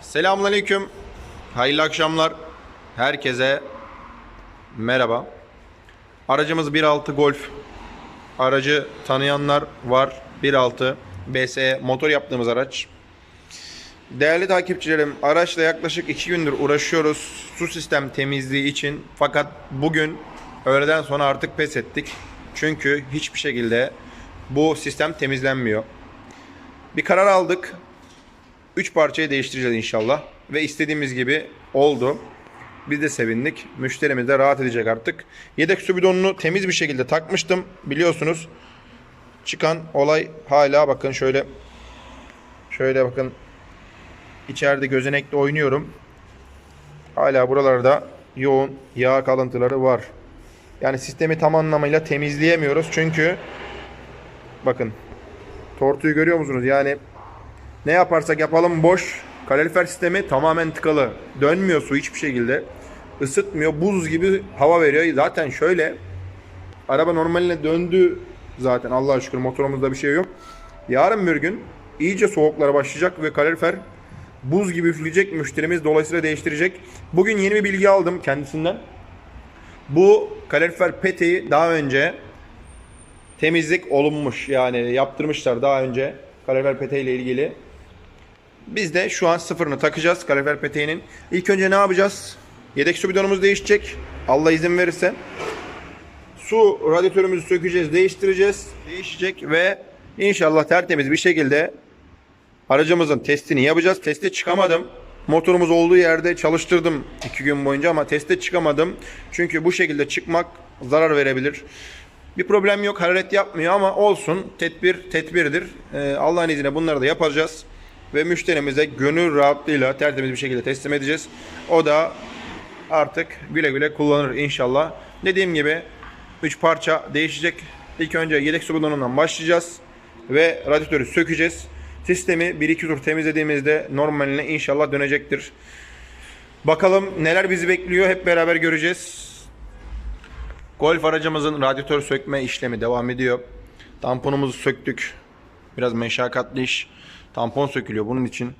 Selamünaleyküm. Hayırlı akşamlar. Herkese merhaba. Aracımız 1.6 Golf. Aracı tanıyanlar var. 1.6 BSE motor yaptığımız araç. Değerli takipçilerim, araçla yaklaşık 2 gündür uğraşıyoruz su sistem temizliği için. Fakat bugün öğleden sonra artık pes ettik. Çünkü hiçbir şekilde bu sistem temizlenmiyor. Bir karar aldık. 3 parçayı değiştireceğiz inşallah. Ve istediğimiz gibi oldu. Biz de sevindik. Müşterimiz de rahat edecek artık. Yedek su bidonunu temiz bir şekilde takmıştım. Biliyorsunuz çıkan olay hala bakın şöyle şöyle bakın içeride gözenekte oynuyorum. Hala buralarda yoğun yağ kalıntıları var. Yani sistemi tam anlamıyla temizleyemiyoruz. Çünkü bakın tortuyu görüyor musunuz? Yani ne yaparsak yapalım boş. Kalorifer sistemi tamamen tıkalı. Dönmüyor su hiçbir şekilde. Isıtmıyor. Buz gibi hava veriyor. Zaten şöyle araba normaline döndü zaten Allah'a şükür motorumuzda bir şey yok. Yarın bir gün iyice soğuklara başlayacak ve kalorifer buz gibi üfleyecek müşterimiz dolayısıyla değiştirecek. Bugün yeni bir bilgi aldım kendisinden. Bu kalorifer peteği daha önce temizlik olunmuş. Yani yaptırmışlar daha önce kalorifer peteği ile ilgili. Biz de şu an sıfırını takacağız kalorifer peteğinin. İlk önce ne yapacağız? Yedek su bidonumuz değişecek. Allah izin verirse. Su radyatörümüzü sökeceğiz, değiştireceğiz. Değişecek ve inşallah tertemiz bir şekilde aracımızın testini yapacağız. Teste çıkamadım. Motorumuz olduğu yerde çalıştırdım 2 gün boyunca ama teste çıkamadım. Çünkü bu şekilde çıkmak zarar verebilir. Bir problem yok. Hararet yapmıyor ama olsun. Tedbir tedbirdir. Ee, Allah'ın izniyle bunları da yapacağız. Ve müşterimize gönül rahatlığıyla tertemiz bir şekilde teslim edeceğiz. O da artık güle güle kullanır inşallah. Dediğim gibi 3 parça değişecek. İlk önce yedek su bidonundan başlayacağız. Ve radyatörü sökeceğiz. Sistemi 1-2 tur temizlediğimizde normaline inşallah dönecektir. Bakalım neler bizi bekliyor hep beraber göreceğiz. Golf aracımızın radyatör sökme işlemi devam ediyor. Tamponumuzu söktük. Biraz meşakkatli iş. Tampon sökülüyor bunun için.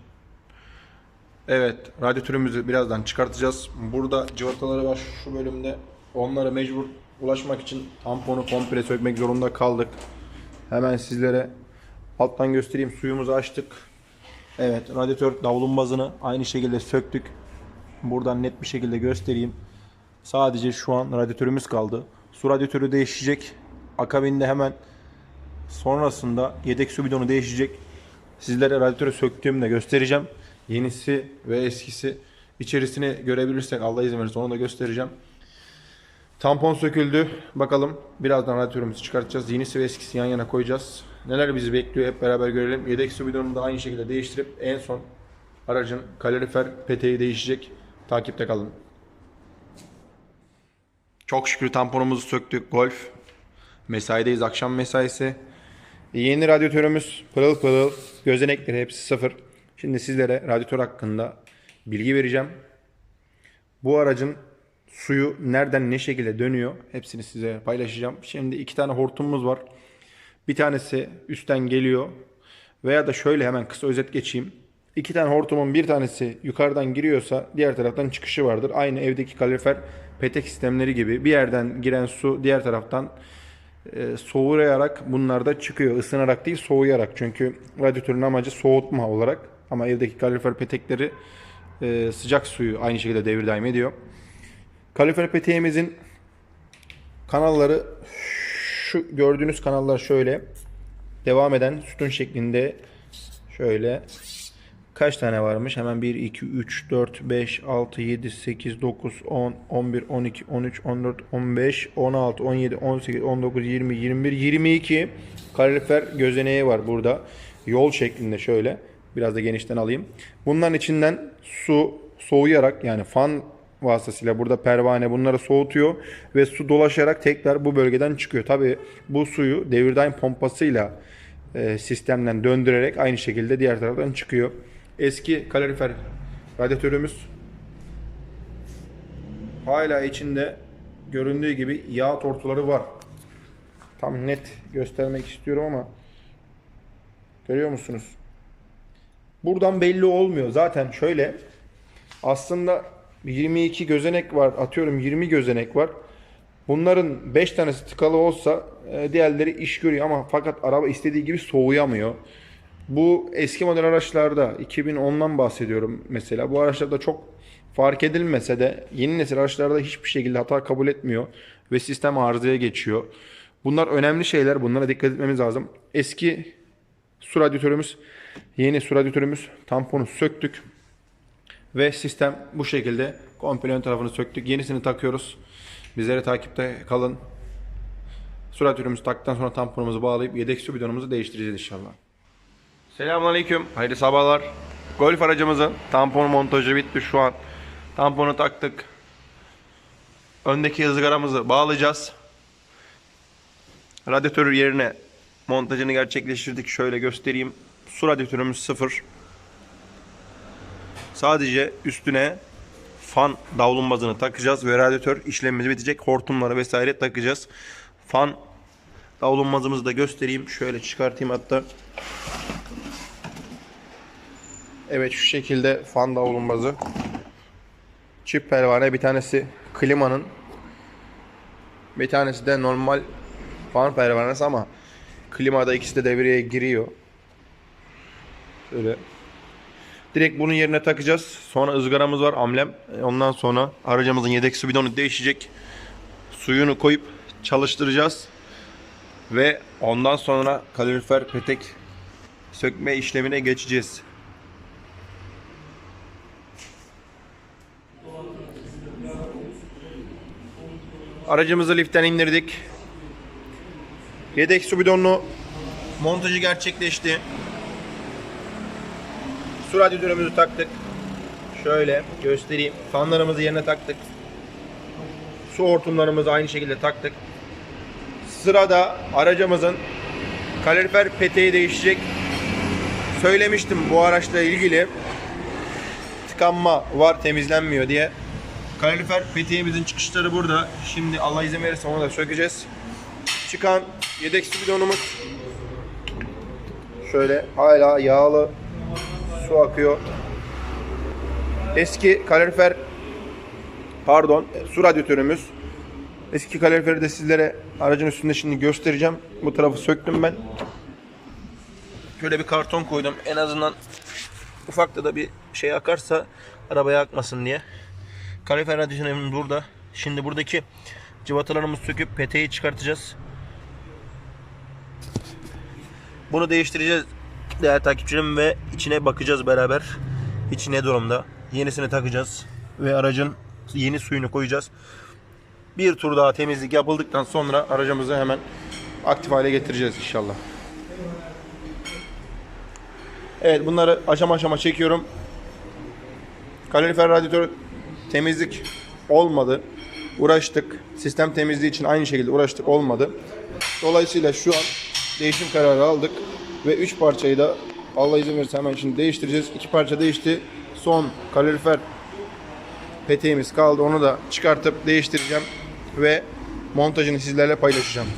Evet, radyatörümüzü birazdan çıkartacağız. Burada cıvataları var şu bölümde. Onlara mecbur ulaşmak için tamponu komple sökmek zorunda kaldık. Hemen sizlere alttan göstereyim. Suyumuzu açtık. Evet, radyatör davlumbazını aynı şekilde söktük. Buradan net bir şekilde göstereyim. Sadece şu an radyatörümüz kaldı. Su radyatörü değişecek. Akabinde hemen sonrasında yedek su bidonu değişecek. Sizlere radyatörü söktüğümde göstereceğim. Yenisi ve eskisi içerisini görebilirsek Allah izin verirse onu da göstereceğim. Tampon söküldü. Bakalım birazdan radyatörümüzü çıkartacağız. Yenisi ve eskisi yan yana koyacağız. Neler bizi bekliyor hep beraber görelim. Yedek su bidonunu da aynı şekilde değiştirip en son aracın kalorifer peteği değişecek. Takipte kalın. Çok şükür tamponumuzu söktük. Golf. Mesaideyiz. Akşam mesaisi. Yeni radyatörümüz pırıl pırıl. Gözenekleri hepsi sıfır. Şimdi sizlere radyatör hakkında bilgi vereceğim. Bu aracın suyu nereden ne şekilde dönüyor hepsini size paylaşacağım. Şimdi iki tane hortumumuz var. Bir tanesi üstten geliyor. Veya da şöyle hemen kısa özet geçeyim. İki tane hortumun bir tanesi yukarıdan giriyorsa diğer taraftan çıkışı vardır. Aynı evdeki kalorifer petek sistemleri gibi bir yerden giren su diğer taraftan e, soğuyarak bunlar da çıkıyor. Isınarak değil soğuyarak. Çünkü radyatörün amacı soğutma olarak. Ama evdeki kalorifer petekleri e, sıcak suyu aynı şekilde devir daim ediyor. Kalorifer peteğimizin kanalları şu gördüğünüz kanallar şöyle devam eden sütun şeklinde şöyle kaç tane varmış? Hemen 1, 2, 3, 4, 5, 6, 7, 8, 9, 10, 11, 12, 13, 14, 15, 16, 17, 18, 19, 20, 21, 22 kalorifer gözeneği var burada. Yol şeklinde şöyle. Biraz da genişten alayım. Bunların içinden su soğuyarak yani fan vasıtasıyla burada pervane bunları soğutuyor ve su dolaşarak tekrar bu bölgeden çıkıyor. Tabi bu suyu devirdaim pompasıyla e, sistemden döndürerek aynı şekilde diğer taraftan çıkıyor. Eski kalorifer radyatörümüz hala içinde göründüğü gibi yağ tortuları var. Tam net göstermek istiyorum ama görüyor musunuz? buradan belli olmuyor. Zaten şöyle aslında 22 gözenek var. Atıyorum 20 gözenek var. Bunların 5 tanesi tıkalı olsa e, diğerleri iş görüyor ama fakat araba istediği gibi soğuyamıyor. Bu eski model araçlarda 2010'dan bahsediyorum mesela. Bu araçlarda çok fark edilmese de yeni nesil araçlarda hiçbir şekilde hata kabul etmiyor ve sistem arızaya geçiyor. Bunlar önemli şeyler. Bunlara dikkat etmemiz lazım. Eski su radyatörümüz, yeni su radyatörümüz tamponu söktük. Ve sistem bu şekilde komple ön tarafını söktük. Yenisini takıyoruz. Bizleri takipte kalın. Su radyatörümüzü taktıktan sonra tamponumuzu bağlayıp yedek su bidonumuzu değiştireceğiz inşallah. Selamünaleyküm. Hayırlı sabahlar. Golf aracımızın tampon montajı bitti şu an. Tamponu taktık. Öndeki ızgaramızı bağlayacağız. Radyatör yerine montajını gerçekleştirdik. Şöyle göstereyim. Su radyatörümüz sıfır. Sadece üstüne fan davlumbazını takacağız ve radyatör işlemimiz bitecek. Hortumları vesaire takacağız. Fan davlumbazımızı da göstereyim. Şöyle çıkartayım hatta. Evet şu şekilde fan davlumbazı. Çift pervane bir tanesi klimanın bir tanesi de normal fan pervanesi ama klimada ikisi de devreye giriyor. Şöyle. Direkt bunun yerine takacağız. Sonra ızgaramız var amblem. E, Ondan sonra aracımızın yedek su bidonu değişecek. Suyunu koyup çalıştıracağız. Ve ondan sonra kalorifer petek sökme işlemine geçeceğiz. Aracımızı liften indirdik. Yedek su bidonunu montajı gerçekleşti. Su radyatörümüzü taktık. Şöyle göstereyim. Fanlarımızı yerine taktık. Su hortumlarımızı aynı şekilde taktık. Sırada aracımızın kalorifer peteği değişecek. Söylemiştim bu araçla ilgili tıkanma var temizlenmiyor diye. Kalorifer peteğimizin çıkışları burada. Şimdi Allah izin verirse onu da sökeceğiz. Çıkan yedek su bidonumuz şöyle hala yağlı su akıyor. Eski kalorifer pardon su radyatörümüz. Eski kaloriferi de sizlere aracın üstünde şimdi göstereceğim. Bu tarafı söktüm ben. Şöyle bir karton koydum. En azından ufakta da bir şey akarsa arabaya akmasın diye. Kalorifer radyatörümüz burada. Şimdi buradaki cıvatalarımızı söküp peteği çıkartacağız. Bunu değiştireceğiz değerli takipçilerim ve içine bakacağız beraber. İçi ne durumda? Yenisini takacağız ve aracın yeni suyunu koyacağız. Bir tur daha temizlik yapıldıktan sonra aracımızı hemen aktif hale getireceğiz inşallah. Evet bunları aşama aşama çekiyorum. Kalorifer radyatör temizlik olmadı. Uğraştık. Sistem temizliği için aynı şekilde uğraştık olmadı. Dolayısıyla şu an değişim kararı aldık. Ve 3 parçayı da Allah izin verirse hemen şimdi değiştireceğiz. 2 parça değişti. Son kalorifer peteğimiz kaldı. Onu da çıkartıp değiştireceğim. Ve montajını sizlerle paylaşacağım.